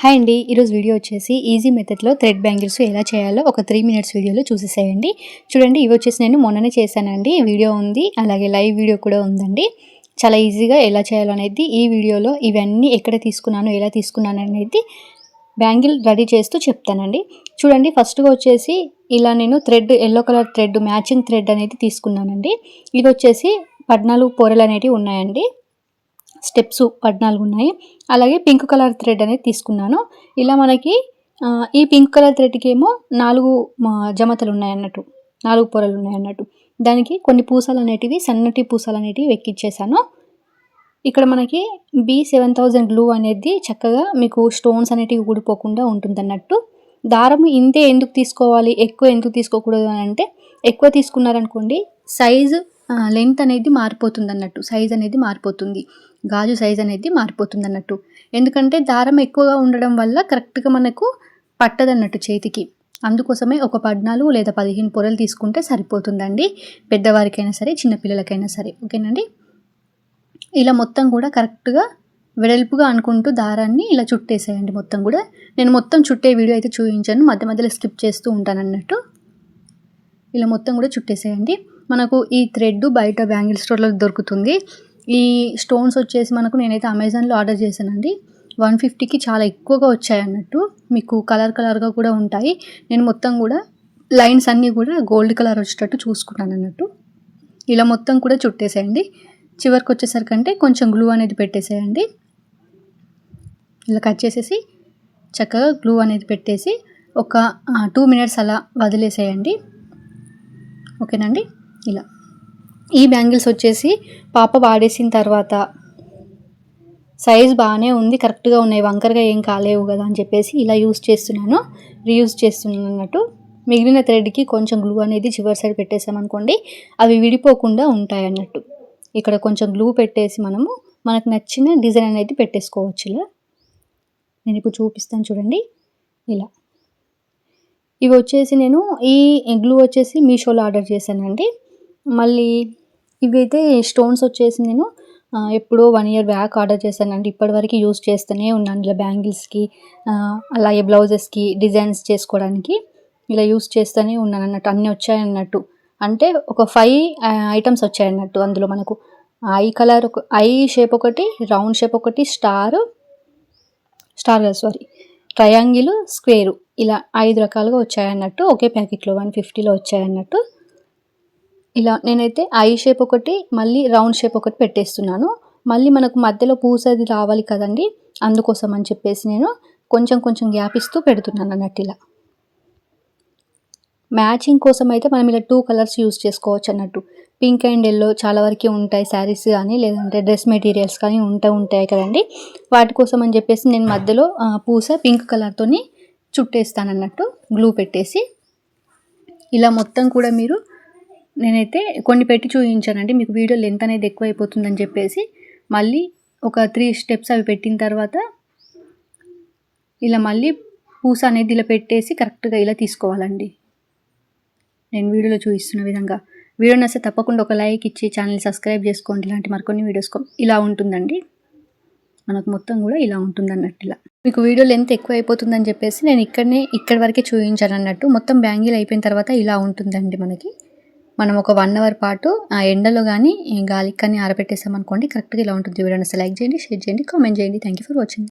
Hi అండి ఈరోజు video వచ్చేసి ఈజీ మెథడ్లో థ్రెడ్ బ్యాంగిల్స్ ఎలా చేయాలో ఒక త్రీ మినిట్స్ వీడియోలో చూసేసేయండి. చూడండి ఇవి వచ్చేసి నేను మొన్ననే చేశానండి. వీడియో ఉంది అలాగే లైవ్ వీడియో కూడా ఉందండి. చాలా ఈజీగా ఎలా చేయాలో అనేది ఈ వీడియోలో ఇవన్నీ ఎక్కడ తీసుకున్నాను ఎలా తీసుకున్నాను అనేది బ్యాంగిల్ రెడీ చేస్తూ చెప్తానండి. చూడండి ఫస్ట్గా వచ్చేసి ఇలా నేను thread yellow colour thread matching thread అనేది తీసుకున్నానండి. ఇది వచ్చేసి పద్నాలుగు పొరలు అనేవి ఉన్నాయండి. స్టెప్స్ పద్నాలుగు ఉన్నాయి. అలాగే పింక్ కలర్ థ్రెడ్ అనేది తీసుకున్నాను. ఇలా మనకి ఈ పింక్ కలర్ థ్రెడ్కి ఏమో నాలుగు జమతలు ఉన్నాయి అన్నట్టు. నాలుగు పొరలు ఉన్నాయి అన్నట్టు. దానికి కొన్ని పూసలు అనేటివి సన్నటి పూసలు అనేటివి ఎక్కించేసాను ఇక్కడ మనకి బి సెవెన్ థౌజండ్ గ్లూ అనేది చక్కగా మీకు స్టోన్స్ అనేటివి ఊడిపోకుండా ఉంటుంది అన్నట్టు దారం ఇంతే ఎందుకు తీసుకోవాలి? ఎక్కువ ఎందుకు తీసుకోకూడదు అని అంటే ఎక్కువ తీసుకున్నారనుకోండి సైజు లెంత్ అనేది మారిపోతుంది అన్నట్టు సైజ్ అనేది మారిపోతుంది. గాజు సైజ్ అనేది మారిపోతుంది అన్నట్టు ఎందుకంటే దారం ఎక్కువగా ఉండడం వల్ల కరెక్ట్గా మనకు పట్టదన్నట్టు చేతికి. అందుకోసమే ఒక పద్నాలుగు లేదా పదిహేను పొరలు తీసుకుంటే సరిపోతుందండి. పెద్దవారికైనా సరే చిన్నపిల్లలకైనా సరే. ఓకేనండి? ఇలా మొత్తం కూడా కరెక్ట్గా వెడల్పుగా అనుకుంటూ దారాన్ని ఇలా చుట్టేసేయండి మొత్తం కూడా. నేను మొత్తం చుట్టే వీడియో అయితే చూపించాను. మధ్య మధ్యలో స్కిప్ చేస్తూ ఉంటాను అన్నట్టు ఇలా మొత్తం కూడా చుట్టేసేయండి. మనకు ఈ థ్రెడ్ బయట బ్యాంగిల్ స్టోర్లో దొరుకుతుంది. ఈ స్టోన్స్ వచ్చేసి మనకు నేనైతే అమెజాన్లో ఆర్డర్ చేశానండి. వన్ ఫిఫ్టీకి చాలా ఎక్కువగా వచ్చాయి అన్నట్టు మీకు కలర్ కలర్గా కూడా ఉంటాయి. నేను మొత్తం కూడా లైన్స్ అన్నీ కూడా గోల్డ్ కలర్ వచ్చేటట్టు చూసుకున్నాను అన్నట్టు. ఇలా మొత్తం కూడా చుట్టేసేయండి. చివరికి వచ్చేసరికంటే కొంచెం గ్లూ అనేది పెట్టేసేయండి. ఇలా కట్ చేసేసి చక్కగా గ్లూ అనేది పెట్టేసి ఒక టూ మినిట్స్ అలా వదిలేసేయండి. ఓకేనండి ఇలా. ఈ బ్యాంగిల్స్ వచ్చేసి పాప వాడేసిన తర్వాత సైజ్ బాగానే ఉంది కరెక్ట్గా ఉన్నాయి వంకరగా ఏం కాలేవు కదా అని చెప్పేసి ఇలా యూస్ చేస్తున్నాను రీయూజ్ చేస్తున్నాను అన్నట్టు. మిగిలిన థ్రెడ్కి కొంచెం గ్లూ అనేది చివరి సైడ్ పెట్టేసామనుకోండి అవి విడిపోకుండా ఉంటాయి అన్నట్టు. ఇక్కడ కొంచెం గ్లూ పెట్టేసి మనము మనకు నచ్చిన డిజైన్ అనేది పెట్టేసుకోవచ్చు ఇలా. నేను ఇప్పుడు చూపిస్తాను చూడండి ఇలా. ఇవి వచ్చేసి నేను ఈ గ్లూ వచ్చేసి మీషోలో ఆర్డర్ చేశానండి. మళ్ళీ ఇవైతే స్టోన్స్ వచ్చేసి నేను ఎప్పుడో వన్ ఇయర్ బ్యాక్ ఆర్డర్ చేశానండి. ఇప్పటివరకు యూస్ చేస్తూనే ఉన్నాను ఇలా బ్యాంగిల్స్కి అలాగే బ్లౌజెస్కి డిజైన్స్ చేసుకోవడానికి ఇలా యూస్ చేస్తూనే ఉన్నాను అన్నట్టు అన్నీ వచ్చాయన్నట్టు అంటే ఒక ఫైవ్ ఐటమ్స్ వచ్చాయన్నట్టు అందులో మనకు. ఐ కలర్ ఒక ఐ షేప్ ఒకటి రౌండ్ షేప్ ఒకటి స్టార్ స్టార్ కదా సారీ ట్రయాంగిల్ స్క్వేరు ఇలా ఐదు రకాలుగా వచ్చాయన్నట్టు ఒకే ప్యాకెట్లో వన్ ఫిఫ్టీలో వచ్చాయన్నట్టు ఇలా నేనైతే ఐ షేప్ ఒకటి మళ్ళీ రౌండ్ షేప్ ఒకటి పెట్టేస్తున్నాను. మళ్ళీ మనకు మధ్యలో పూసది రావాలి కదండి అందుకోసం అని చెప్పేసి నేను కొంచెం కొంచెం గ్యాప్ ఇస్తూ పెడుతున్నాను అన్నట్టు ఇలా. మ్యాచింగ్ కోసం అయితే మనం ఇలా టూ కలర్స్ యూస్ చేసుకోవచ్చు అన్నట్టు. పింక్ అండ్ ఎల్లో చాలా వరకు ఉంటాయి శారీస్ కానీ లేదంటే డ్రెస్ మెటీరియల్స్ కానీ ఉంటూ ఉంటాయి కదండి. వాటి కోసం అని చెప్పేసి నేను మధ్యలో పూస పింక్ కలర్తోని చుట్టేస్తాను అన్నట్టు గ్లూ పెట్టేసి. ఇలా మొత్తం కూడా మీరు నేనైతే కొన్ని పెట్టి చూపించానండి మీకు వీడియో లెంత్ అనేది ఎక్కువ అయిపోతుందని చెప్పేసి మళ్ళీ ఒక త్రీ స్టెప్స్ అవి పెట్టిన తర్వాత ఇలా మళ్ళీ పూస అనేది ఇలా పెట్టేసి కరెక్ట్గా ఇలా తీసుకోవాలండి. నేను వీడియోలో చూపిస్తున్న విధంగా. వీడియో నచ్చితే తప్పకుండా ఒక లైక్ ఇచ్చి ఛానల్ సబ్స్క్రైబ్ చేసుకోండి. ఇలాంటి మరికొన్ని వీడియోస్ ఇలా ఉంటుందండి. మనకు మొత్తం కూడా ఇలా ఉంటుంది అన్నట్టు ఇలా. మీకు వీడియో లెంత్ ఎక్కువ అయిపోతుందని చెప్పేసి నేను ఇక్కడనే ఇక్కడి వరకే చూపించాను అన్నట్టు మొత్తం బ్యాంగిల్ అయిపోయిన తర్వాత ఇలా ఉంటుందండి మనకి. మనం ఒక వన్ అవర్ పాటు ఆ ఎండలో కానీ గాలికి కానీ ఆరబెట్టేసామనుకోండి కరెక్ట్గా ఇలా ఉంటుంది. వీడియోని లైక్ చేయండి షేర్ చేయండి కామెంట్ చేయండి. Thank you for watching